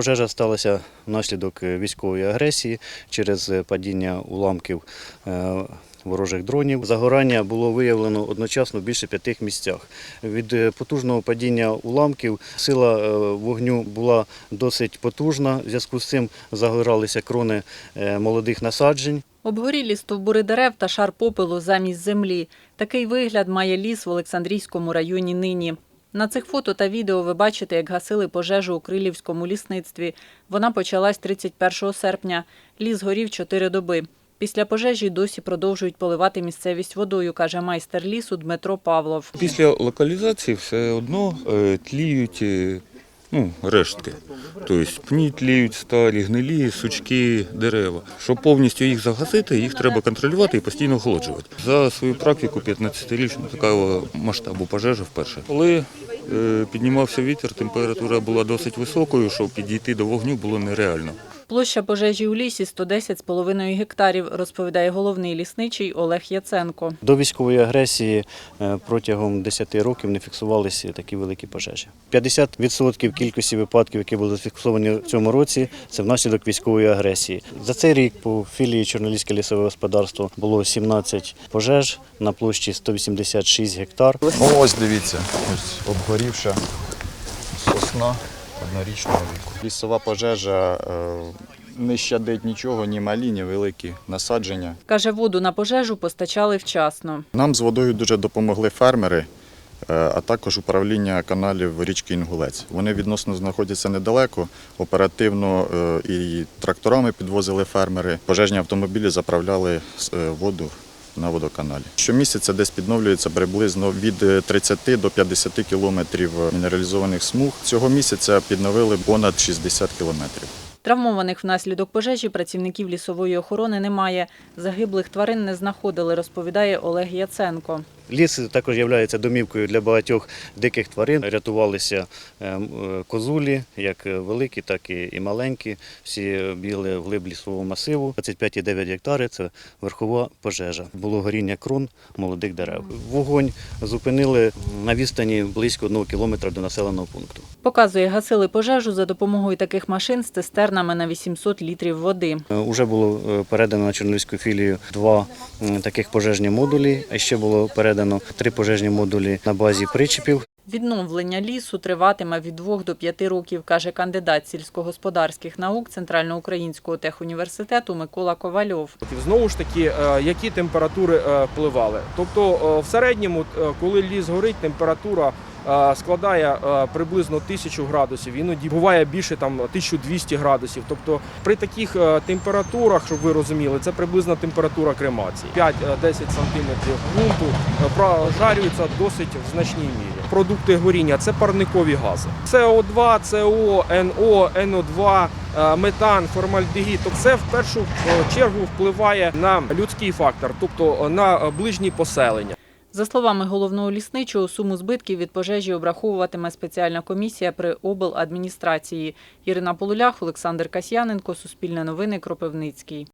Пожежа сталася внаслідок е, військової агресії через е, падіння уламків е, ворожих дронів. Загорання було виявлено одночасно в більше п'яти місцях. Від потужного падіння уламків сила вогню була досить потужна. В зв'язку з цим загоралися крони молодих насаджень. Обгорілі стовбури дерев та шар попелу замість землі. Такий вигляд має ліс в Олександрійському районі нині. На цих фото та відео ви бачите, як гасили пожежу у Крилівському лісництві. Вона почалась 31 серпня. Ліс горів чотири доби. Після пожежі досі продовжують поливати місцевість водою, каже майстер лісу Дмитро Павлов. Після локалізації все одно е, тліють е, ну, рештки. Тобто пні тліють старі, гнилі, сучки, дерева. Щоб повністю їх загасити, їх треба контролювати і постійно охолоджувати. За свою практику 15-річну такого масштабу пожежі вперше. Коли е, піднімався вітер, температура була досить високою, щоб підійти до вогню було нереально. Площа пожежі у лісі 110,5 гектарів, розповідає головний лісничий Олег Яценко. До військової агресії е, протягом 10 років не фіксувалися такі великі пожежі. 50% кількості випадків, які були зафіксовані в цьому році, це внаслідок військової агресії. За цей рік по філії Чорноліське лісове господарство було 17 пожеж на площі 186 гектар. Ну ось дивіться, ось обгорівша сосна однорічного віку. Лісова пожежа е, не щадить нічого, ні малі, ні великі насадження. Каже, воду на пожежу постачали вчасно. Нам з водою дуже допомогли фермери, е, а також управління каналів річки Інгулець. Вони відносно знаходяться недалеко, оперативно е, і тракторами підвозили фермери. Пожежні автомобілі заправляли воду на водоканалі. Щомісяця десь підновлюється приблизно від е, 30 до 50 кілометрів мінералізованих смуг. Цього місяця підновили понад 60 кілометрів. Травмованих внаслідок пожежі працівників лісової охорони немає. Загиблих тварин не знаходили, розповідає Олег Яценко. Ліс також є домівкою для багатьох диких тварин. Рятувалися е, е, козулі, як великі, так і маленькі. Всі бігли в глиб лісового масиву. 25,9 гектари це верхова пожежа. Було горіння крон молодих дерев. Вогонь зупинили на відстані близько одного кілометра до населеного пункту. Показує, гасили пожежу за допомогою таких машин з цистернами на 800 літрів води. Е, Уже було е, передано на Чорнолівську філію два таких пожежні модулі, а ще було передано три пожежні модулі на базі причепів. Відновлення лісу триватиме від 2 до 5 років, каже кандидат сільськогосподарських наук Центральноукраїнського техуніверситету Микола Ковальов. Знову ж таки, е, які температури впливали. Тобто, в середньому, коли ліс горить, температура складає е, приблизно 1000 градусів, іноді буває більше там 1200 градусів. Тобто, при таких е, температурах, щоб ви розуміли, це приблизно температура кремації. 5-10 сантиметрів ґрунту е, прожарюється досить в значній мірі. Продукти горіння це парникові гази. СО2, СО, НО, НО2, е, метан, формальдегід. Тобто це в першу е, чергу впливає на людський фактор, тобто е, на е, ближні поселення. За словами головного лісничого, суму збитків від пожежі обраховуватиме спеціальна комісія при обладміністрації. Ірина Полулях, Олександр Касьяненко, Суспільне новини, Кропивницький.